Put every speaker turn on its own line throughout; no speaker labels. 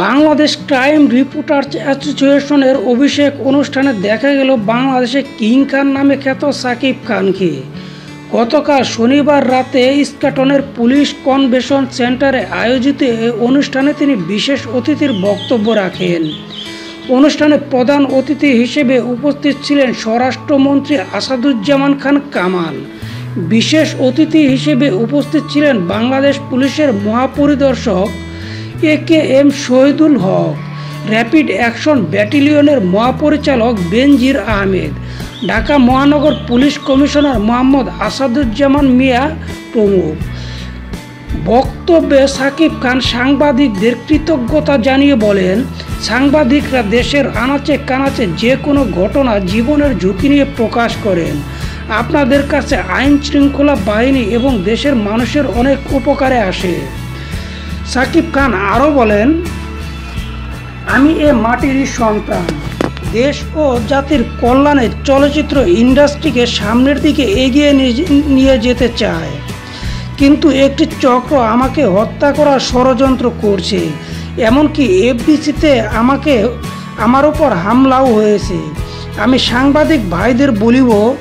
Bangladesh crime reporters অ্যাসোসিয়েশনের অভিষেক অনুষ্ঠানে দেখা গেল বাংলাদেশে কিং খান নামে খ্যাত সাকিব খানকে। গতকাল শনিবার রাতে ইস্কাটনের পুলিশ কনভেনশন সেন্টারে আয়োজিত এই অনুষ্ঠানে তিনি বিশেষ অতিথির বক্তব্য রাখেন। অনুষ্ঠানে প্রধান অতিথি হিসেবে উপস্থিত ছিলেন স্বরাষ্ট্রমন্ত্রী আসাদুজ্জামান খান কামাল। বিশেষ অতিথি হিসেবে উপস্থিত ছিলেন বাংলাদেশ পুলিশের মহাপরিদর্শক A K M Shahidul Haque, rapid action ব্যাটালিয়নের মহাপরিচালক বেনজির আহমেদ, ঢাকা মহানগর পুলিশ কমিশনার মোহাম্মদ আসাদুজ্জামান মিয়া প্রমুখ। বক্তব্যে সাকিব খান সাংবাদিকদের কৃতজ্ঞতা জানিয়ে বলেন, সাংবাদিকরা দেশের আনাচে কানাচে যে কোনো ঘটনা জীবনের ঝুঁকি নিয়ে প্রকাশ করেন। আপনাদের কাছে আইন শৃঙ্খলা বাহিনী এবং দেশের মানুষের অনেক উপকারে আসে। সাকিব খান আরও বলেন, আমি এ মাটিরই সন্তান। দেশ ও জাতির কল্যাণে চলচ্চিত্র ইন্ডাস্ট্রিকে সামনের দিকে এগিয়ে নিয়ে- যেতে চায়। কিন্তু একটি চক্র আমাকে হত্যা করার ষড়যন্ত্র করছে। এমনকি এফবিসিতে আমাকে, আমার ওপর হামলাও হয়েছে। আমি সাংবাদিক ভাইদের বলিব,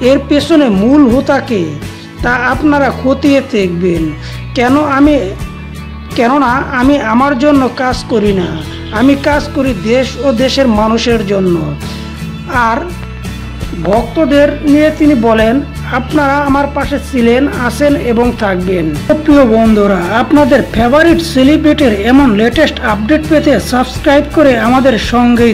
এর পেছনে মূল হোতাকে তা আপনারা খতিয়ে দেখবেন। কেন আমি কেননা আমি আমার জন্য কাজ করি না। আমি কাজ করি দেশ ও দেশের মানুষের জন্য। আর ভক্তদের নিয়ে তিনি বলেন, আপনারা আমার পাশে ছিলেন, আছেন এবং থাকবেন। প্রিয় বন্ধুরা, আপনাদের ফেভারিট সেলিব্রিটির এমন লেটেস্ট আপডেট পেতে সাবস্ক্রাইব করে আমাদের সঙ্গেই